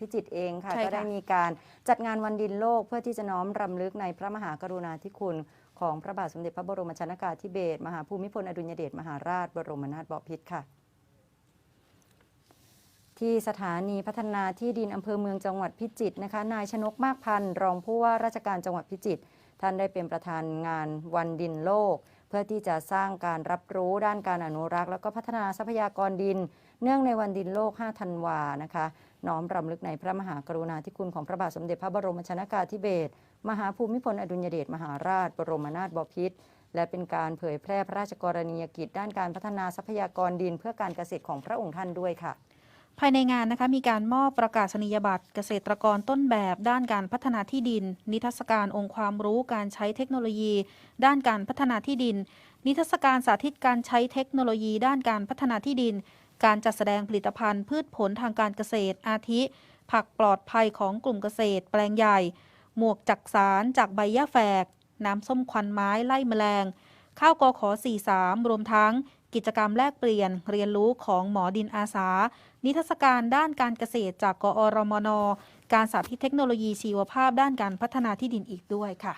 พิจิตรเองค่ะ ใช่ค่ะ ก็ได้มีการจัดงานวันดินโลก เพื่อที่จะน้อมรำลึกในพระมหากรุณาธิคุณ ของพระบาทสมเด็จพระบรมชนากาธิเบศรมหาภูมิพลอดุลยเดชมหาราชบรมนาถบพิตรค่ะ ที่สถานีพัฒนาที่ดินอำเภอเมืองจังหวัดพิจิตรนะคะนายชนกมากพันธ์รองผู้ว่าราชการจังหวัดพิจิตรท่านได้เป็นประธานงานวันดินโลก เพื่อที่จะสร้างการรับรู้ด้านการอนุรักษ์ แล้วก็พัฒนาทรัพยากรดิน เนื่องในวันดินโลก 5 ธันวานะคะ น้อมรำลึกในพระมหากรุณาธิคุณของพระบาทสมเด็จพระบรมชนากาธิเบศรมหาภูมิพลอดุลยเดชมหาราช บรมนาถบพิตรและเป็นการเผยแพร่พระราชกรณียกิจด้านการพัฒนาทรัพยากรดิน เพื่อการเกษตรของพระองค์ท่านด้วยค่ะ ภายในงานนะคะมีการมอบประกาศนียบัตรเกษตรกรต้นแบบด้านการพัฒนาที่ดิน นิทรรศการองค์ความรู้การใช้เทคโนโลยี ด้านการพัฒนาที่ดิน นิทรรศการสาธิตการใช้เทคโนโลยี ด้านการพัฒนาที่ดิน การจัดแสดงผลิตภัณฑ์พืชผลทางการเกษตร อาทิ ผักปลอดภัยของกลุ่มเกษตร แปลงใหญ่ หมวกจักสารจากใบหญ้าแฝก น้ำส้มควันไม้ไล่แมลง ข้าวกอขอ43 รวมทั้ง กิจกรรมแลกเปลี่ยนเรียนรู้ของหมอดินอาสา นิทรรศการด้านการเกษตรจากกอรมน การสาธิตเทคโนโลยีชีวภาพด้านการพัฒนาที่ดินอีกด้วยค่ะ